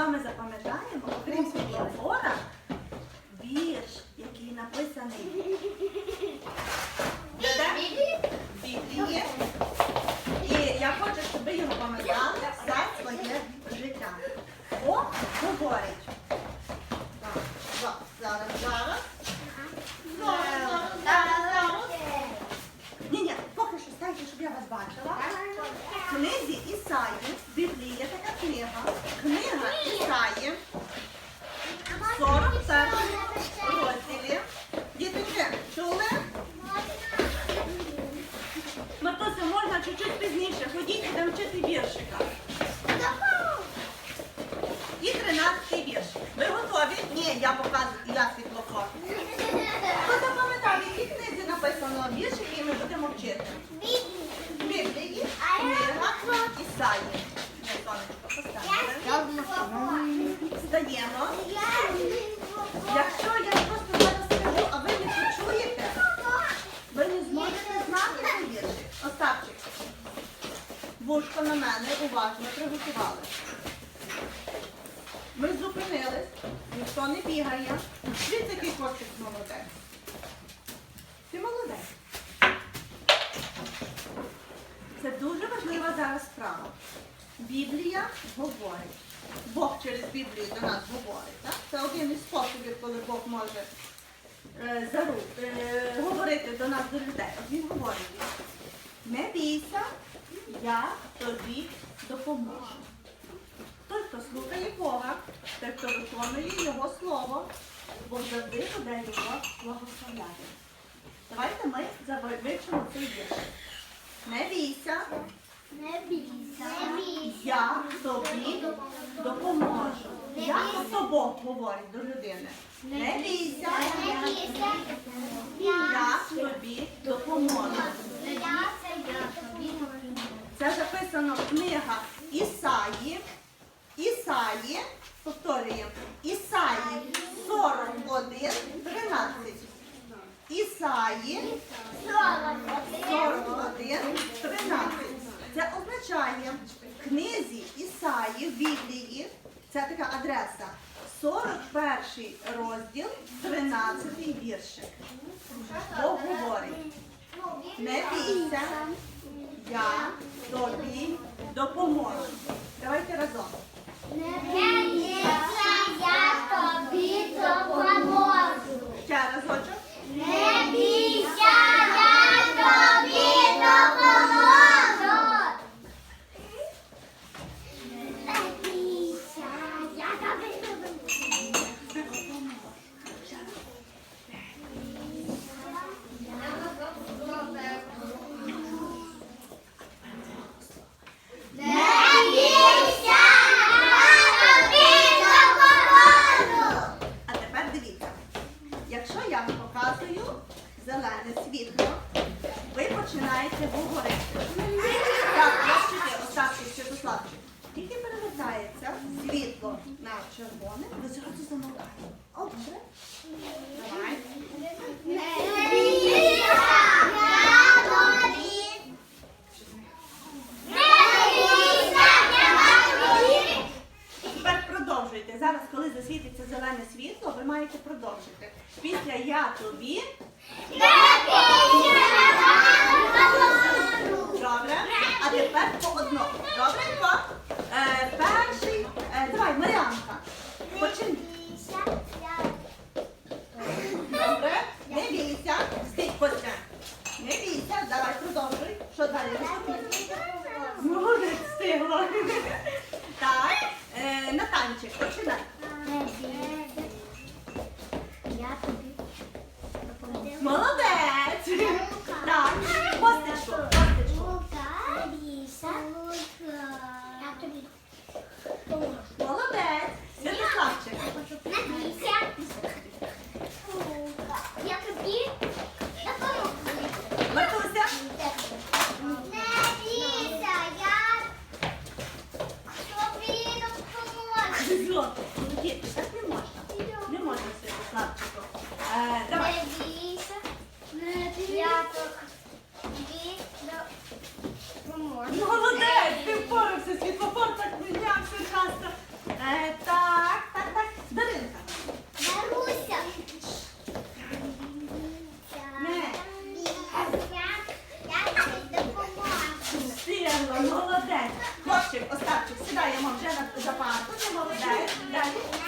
вами запам'ятаємо, окрім телефона, вірш, який написаний Ні, я показую, я світлофор. Хто запам'ятав, в якій книзі написано вірш, який ми будемо вчити? Біблії, книга Ісаї. Ні, сонечко. Стаємо. Якщо я просто зараз скажу, а ви не почуєте, ви не зможете знати цей віршик. Остапчик, вушко на мене уважно приготували. Ми зупинились, ніхто не бігає. Дивіться, який хлопчик молодець. Ти молодець. Це дуже важлива зараз справа. Біблія говорить. Бог через Біблію до нас говорить. Так? Це один із способів, коли Бог може е, зару- е, говорити до нас, до людей. Він говорить, не бійся, я тобі допоможу. Той, хто слухає Бога, той, хто виконує Його слово, Бог завжди буде його благословляти. Давайте ми вивчимо цей вірш. Не бійся, Не бійся. я тобі допоможу. Як то Бог говорить до людини? Не бійся, Не бійся. я тобі допоможу. Я це я записано книга Ісаї. Ісаї, повторюємо, Ісаї 41, 13. Ісаї 41, 13. Означає в книзі Ісаї Біблії, це така адреса, 41 розділ, 13 віршик. Бог говорить, не бійся, я тобі допоможу. Давайте разом. Не бійся, я тобі допоможу. Ще разочок. Не бійся, я тобі допоможу. Не бійся, я тобі допоможу. Не бійся, я тобі допоможу. А тепер дивіться. Якщо я вам показую зелене світло, ви починаєте говорити. Так, бачите, Остапчик, Святославчик. Тільки перевертається світло на червоне, ви зразу замовляєте. Добре? Давай. Не бійся, я тобі. Не бійся, я тобі. І тепер продовжуйте. Зараз, коли засвітиться зелене світло, ви маєте продовжити. Після я тобі. запасу, молодець. Далі.